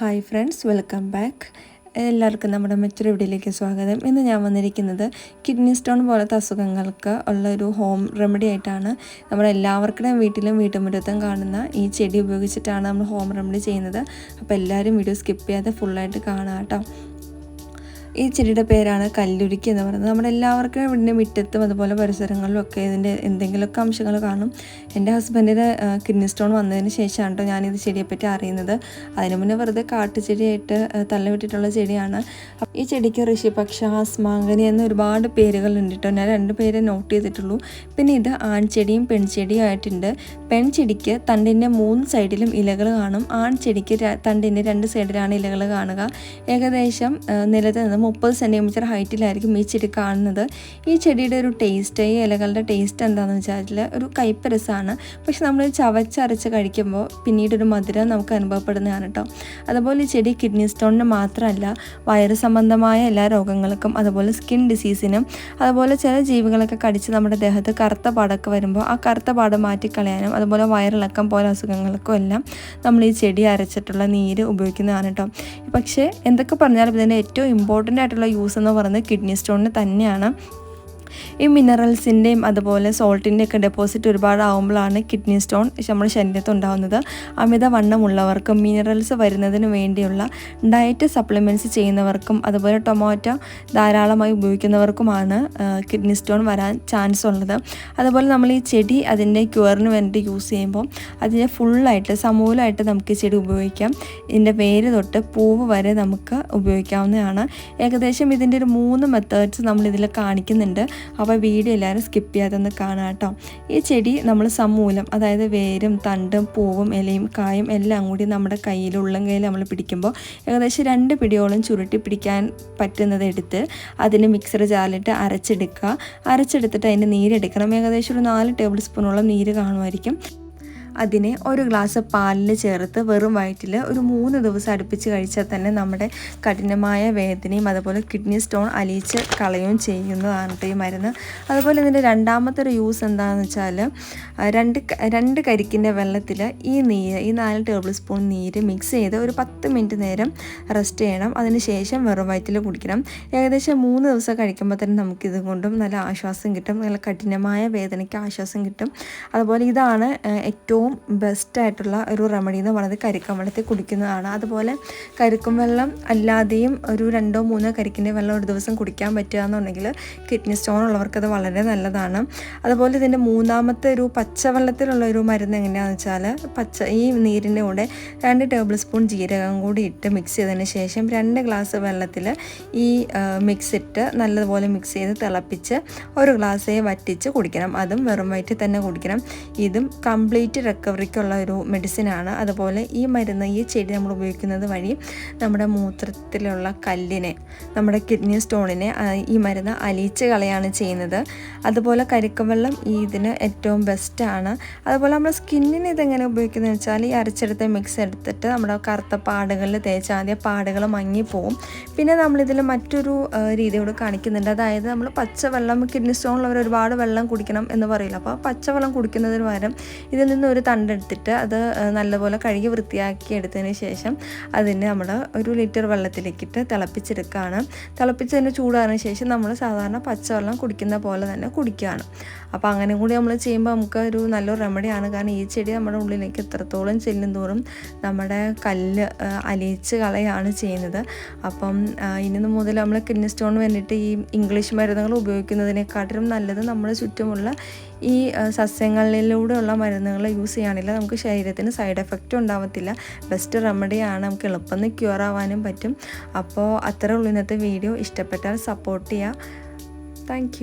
Hi friends welcome back എല്ലാവർക്കും നമ്മുടെ മറ്റൊരു വീഡിയോയിലേക്ക് സ്വാഗതം. ഇന്ന് ഞാൻ വന്നിരിക്കുന്നത് കിഡ്നി സ്റ്റോൺ പോലത്തെ അസുഖങ്ങൾക്ക് ഉള്ള ഒരു ഹോം റെമഡി ആയിട്ടാണ്. നമ്മുടെ എല്ലാവർക്കുടെയും വീട്ടിലും വീട്ടുമുറ്റത്തും കാണുന്ന ഈ ചെടി ഉപയോഗിച്ചിട്ടാണ് നമ്മൾ ഹോം റെമഡി ചെയ്യുന്നത്. അപ്പോൾ എല്ലാവരും വീഡിയോ സ്കിപ്പ് ചെയ്യാതെ ഫുള്ളായിട്ട് കാണാം കേട്ടോ. ഈ ചെടിയുടെ പേരാണ് കല്ലുരുക്കി എന്ന് പറയുന്നത്. നമ്മുടെ എല്ലാവർക്കും ഇവിടെ മുറ്റത്തും അതുപോലെ പരിസരങ്ങളിലും ഒക്കെ ഇതിന്റെ എന്തെങ്കിലുമൊക്കെ അംശങ്ങൾ കാണും. എന്റെ ഹസ്ബൻഡിന് കിഡ്നി സ്റ്റോൺ വന്നതിന് ശേഷമാണ് കേട്ടോ ഞാനിത് ചെടിയെപ്പറ്റി അറിയുന്നത്. അതിനു മുന്നേ വെറുതെ കാട്ടുചെടിയായിട്ട് തള്ളിവിട്ടിട്ടുള്ള ചെടിയാണ്. ഈ ചെടിക്ക് ഋഷിപക്ഷ ആസ്മാങ്കനി എന്ന ഒരുപാട് പേരുകളുണ്ട് കേട്ടോ ഞാൻ രണ്ട് പേരെ നോട്ട് ചെയ്തിട്ടുള്ളൂ. പിന്നെ ഇത് ആൺചെടിയും പെൺചെടിയും ആയിട്ടുണ്ട്. പെൺചെടിക്ക് തണ്ടിന്റെ മൂന്ന് സൈഡിലും ഇലകൾ കാണും. ആൺചെടിക്ക് തണ്ടിന്റെ രണ്ട് സൈഡിലാണ് ഇലകൾ കാണുക. ഏകദേശം നിലത്ത് നിന്ന് മുപ്പത് സെന്റിമീറ്റർ ഹൈറ്റിലായിരിക്കും ഈ ചെടി കാണുന്നത്. ഈ ചെടിയുടെ ഒരു ടേസ്റ്റ് ഈ ഇലകളുടെ ടേസ്റ്റ് എന്താണെന്ന് വെച്ചാൽ ഒരു കൈപ്പരസാണ് പക്ഷെ നമ്മൾ ചവച്ചരച്ച് കഴിക്കുമ്പോൾ പിന്നീട് ഒരു മധുരം നമുക്ക് അനുഭവപ്പെടുന്നതാണ് കേട്ടോ അതുപോലെ ഈ ചെടി കിഡ്നി സ്റ്റോണിന് മാത്രമല്ല വയറ് സംബന്ധമായ എല്ലാ രോഗങ്ങൾക്കും അതുപോലെ സ്കിൻ ഡിസീസിനും അതുപോലെ ചില ജീവികളൊക്കെ കടിച്ച് നമ്മുടെ ദേഹത്ത് കറുത്ത പാടൊക്കെ വരുമ്പോൾ ആ കറുത്ത പാട് മാറ്റിക്കളയാനും അതുപോലെ വയറിളക്കം പോലെ അസുഖങ്ങൾക്കും എല്ലാം നമ്മൾ ഈ ചെടി അരച്ചിട്ടുള്ള നീര് ഉപയോഗിക്കുന്നതാണ് കേട്ടോ പക്ഷേ എന്തൊക്കെ പറഞ്ഞാലും ഇതിന്റെ ഏറ്റവും ഇമ്പോർട്ടന്റ് ഇമ്പോർട്ടന്റ് ആയിട്ടുള്ള യൂസ് എന്ന് പറയുന്നത് കിഡ്നി സ്റ്റോണിന് തന്നെയാണ്. ഈ മിനറൽസിന്റെയും അതുപോലെ സോൾട്ടിന്റെ ഒക്കെ ഡെപ്പോസിറ്റ് ഒരുപാട് ആകുമ്പോഴാണ് കിഡ്നി സ്റ്റോൺ നമ്മുടെ ശരീരത്തിൽ ഉണ്ടാകുന്നത് അമിത വണ്ണമുള്ളവർക്കും മിനറൽസ് വരുന്നതിന് വേണ്ടിയുള്ള ഡയറ്റ് സപ്ലിമെന്റ്സ് ചെയ്യുന്നവർക്കും അതുപോലെ ടൊമാറ്റോ ധാരാളമായി ഉപയോഗിക്കുന്നവർക്കുമാണ് കിഡ്നി സ്റ്റോൺ വരാൻ ചാൻസ് ഉള്ളത്. അതുപോലെ നമ്മൾ ഈ ചെടി അതിന്റെ ക്യൂറിന് വേണ്ടി യൂസ് ചെയ്യുമ്പോൾ അതിനെ ഫുള്ളായിട്ട് സമൂലമായിട്ട് നമുക്ക് ഈ ചെടി ഉപയോഗിക്കാം. ഇതിന്റെ വേര് തൊട്ട് പൂവ് വരെ നമുക്ക് ഉപയോഗിക്കാവുന്നതാണ്. ഏകദേശം ഇതിന്റെ ഒരു മൂന്ന് മെത്തേഡ്സ് നമ്മൾ ഇതിൽ കാണിക്കുന്നുണ്ട്. അപ്പോൾ വീഡിയോ എല്ലാവരും സ്കിപ്പ് ചെയ്യാതെ ഒന്ന് കാണാം കേട്ടോ. ഈ ചെടി നമ്മൾ സമൂലം അതായത് വേരും തണ്ടും പൂവും ഇലയും കായും എല്ലാം കൂടി നമ്മുടെ കയ്യിൽ ഉള്ളം കയ്യിൽ നമ്മൾ പിടിക്കുമ്പോൾ ഏകദേശം രണ്ട് പിടിയോളം ചുരുട്ടി പിടിക്കാൻ പറ്റുന്നത് എടുത്ത് അതിന് മിക്സർ ചാലിട്ട് അരച്ചെടുക്കുക. അരച്ചെടുത്തിട്ട് അതിന്റെ നീരെടുക്കണം ഏകദേശം ഒരു നാല് ടേബിൾ സ്പൂണോളം നീര് കാണുമായിരിക്കും. അതിനെ ഒരു ഗ്ലാസ് പാലിൽ ചേർത്ത് വെറും വയറ്റിൽ ഒരു മൂന്ന് ദിവസം അടുപ്പിച്ച് കഴിച്ചാൽ തന്നെ നമ്മുടെ കഠിനമായ വേദനയും അതുപോലെ കിഡ്നി സ്റ്റോൺ അലിയിച്ച് കളയുകയും ചെയ്യുന്നതാണ് ഈ മരുന്ന് അതുപോലെ ഇതിന്റെ രണ്ടാമത്തെ ഒരു യൂസ് എന്താണെന്ന് വെച്ചാൽ രണ്ട് രണ്ട് കരിക്കിന്റെ വെള്ളത്തിൽ ഈ നീര് ഈ നാല് ടേബിൾ സ്പൂൺ നീര് മിക്സ് ചെയ്ത് ഒരു പത്ത് മിനിറ്റ് നേരം റെസ്റ്റ് ചെയ്യണം. അതിന് ശേഷം വെറും വയറ്റിൽ കുടിക്കണം. ഏകദേശം മൂന്ന് ദിവസം കഴിക്കുമ്പോൾ തന്നെ നമുക്കിത് കൊണ്ടും നല്ല ആശ്വാസം കിട്ടും. നല്ല കഠിനമായ വേദനയ്ക്ക് ആശ്വാസം കിട്ടും. അതുപോലെ ഇതാണ് ഏറ്റവും ഏറ്റവും ബെസ്റ്റായിട്ടുള്ള ഒരു റെമഡി എന്ന് പറയുന്നത് കരിക്കം വെള്ളത്തിൽ കുടിക്കുന്നതാണ്. അതുപോലെ കരിക്കും വെള്ളം അല്ലാതെയും ഒരു രണ്ടോ മൂന്നോ കരിക്കിന്റെ വെള്ളം ഒരു ദിവസം കുടിക്കാൻ പറ്റുക എന്നുണ്ടെങ്കിൽ കിഡ്നി സ്റ്റോൺ ഉള്ളവർക്ക് അത് വളരെ നല്ലതാണ്. അതുപോലെ ഇതിന്റെ മൂന്നാമത്തെ ഒരു പച്ചവെള്ളത്തിലുള്ള ഒരു മരുന്ന് എങ്ങനെയാണെന്ന് വെച്ചാൽ പച്ച ഈ നീരിന്റെ കൂടെ രണ്ട് ടേബിൾ സ്പൂൺ ജീരകം കൂടി ഇട്ട് മിക്സ് ചെയ്തതിന് ശേഷം രണ്ട് ഗ്ലാസ് വെള്ളത്തിൽ ഈ മിക്സ് ഇട്ട് നല്ലതുപോലെ മിക്സ് ചെയ്ത് തിളപ്പിച്ച് ഒരു ഗ്ലാസ്സേ വറ്റിച്ച് കുടിക്കണം. അതും വെറും വയറ്റിൽ തന്നെ കുടിക്കണം. ഇതും കംപ്ലീറ്റ് റിക്കവറിക്കുള്ള ഒരു മെഡിസിനാണ് അതുപോലെ ഈ മരുന്ന് ഈ ചെടി നമ്മൾ ഉപയോഗിക്കുന്നത് വഴി നമ്മുടെ മൂത്രത്തിലുള്ള കല്ലിനെ നമ്മുടെ കിഡ്നി സ്റ്റോണിനെ ഈ മരുന്ന് അലിയിച്ച് കളയാണ് ചെയ്യുന്നത്. അതുപോലെ കരിക്കവെള്ളം ഈ ഇതിന് ഏറ്റവും ബെസ്റ്റാണ് അതുപോലെ നമ്മുടെ സ്കിന്നിന് ഇതെങ്ങനെ ഉപയോഗിക്കുന്നത് വെച്ചാൽ ഈ അരച്ചെടുത്ത മിക്സ് എടുത്തിട്ട് നമ്മുടെ കറുത്ത പാടുകളിൽ തേച്ചാൽ ആദ്യം പാടുകൾ മങ്ങിപ്പോവും പിന്നെ നമ്മളിതിൽ മറ്റൊരു രീതി കൂടെ കാണിക്കുന്നുണ്ട്. അതായത് നമ്മൾ പച്ചവെള്ളം കിഡ്നി സ്റ്റോണിലുള്ളവർ ഒരുപാട് വെള്ളം കുടിക്കണം എന്ന് പറയില്ല. അപ്പോൾ പച്ചവെള്ളം കുടിക്കുന്നതിന് പകരം ഇതിൽ നിന്ന് ഒരു തണ്ടെടുത്തിട്ട് അത് നല്ലപോലെ കഴുകി വൃത്തിയാക്കി എടുത്തതിന് ശേഷം അതിന് നമ്മൾ ഒരു ലിറ്റർ വെള്ളത്തിലേക്കിട്ട് തിളപ്പിച്ചെടുക്കുകയാണ് തിളപ്പിച്ചതിന് ചൂടാറിന് ശേഷം നമ്മൾ സാധാരണ പച്ചവെള്ളം കുടിക്കുന്ന പോലെ തന്നെ കുടിക്കുകയാണ്. അപ്പോൾ അങ്ങനെ കൂടി നമ്മൾ ചെയ്യുമ്പോൾ നമുക്ക് ഒരു നല്ലൊരു റെമഡിയാണ് കാരണം ഈ ചെടി നമ്മുടെ ഉള്ളിലേക്ക് എത്രത്തോളം ചെല്ലും തോറും നമ്മുടെ കല്ല് അലിയിച്ച് കളയാണ് ചെയ്യുന്നത്. അപ്പം ഇനി മുതൽ നമ്മൾ കിഡ്നി സ്റ്റോൺ വേണ്ടിയിട്ട് ഈ ഇംഗ്ലീഷ് മരുന്നുകൾ ഉപയോഗിക്കുന്നതിനെക്കാട്ടിലും നല്ലത് നമ്മുടെ ചുറ്റുമുള്ള ഈ സസ്യങ്ങളിലൂടെയുള്ള മരുന്നുകൾ യൂസ് ചെയ്യുകയാണെങ്കിൽ നമുക്ക് ശരീരത്തിന് സൈഡ് എഫക്റ്റ് ഉണ്ടാവത്തില്ല. ബെസ്റ്റ് റെമഡിയാണ് നമുക്ക് എളുപ്പം ക്യൂർ ആവാനും പറ്റും. അപ്പോൾ അത്ര ഉള്ളൂ ഇന്നത്തെ വീഡിയോ ഇഷ്ടപ്പെട്ടാൽ സപ്പോർട്ട് ചെയ്യുക താങ്ക്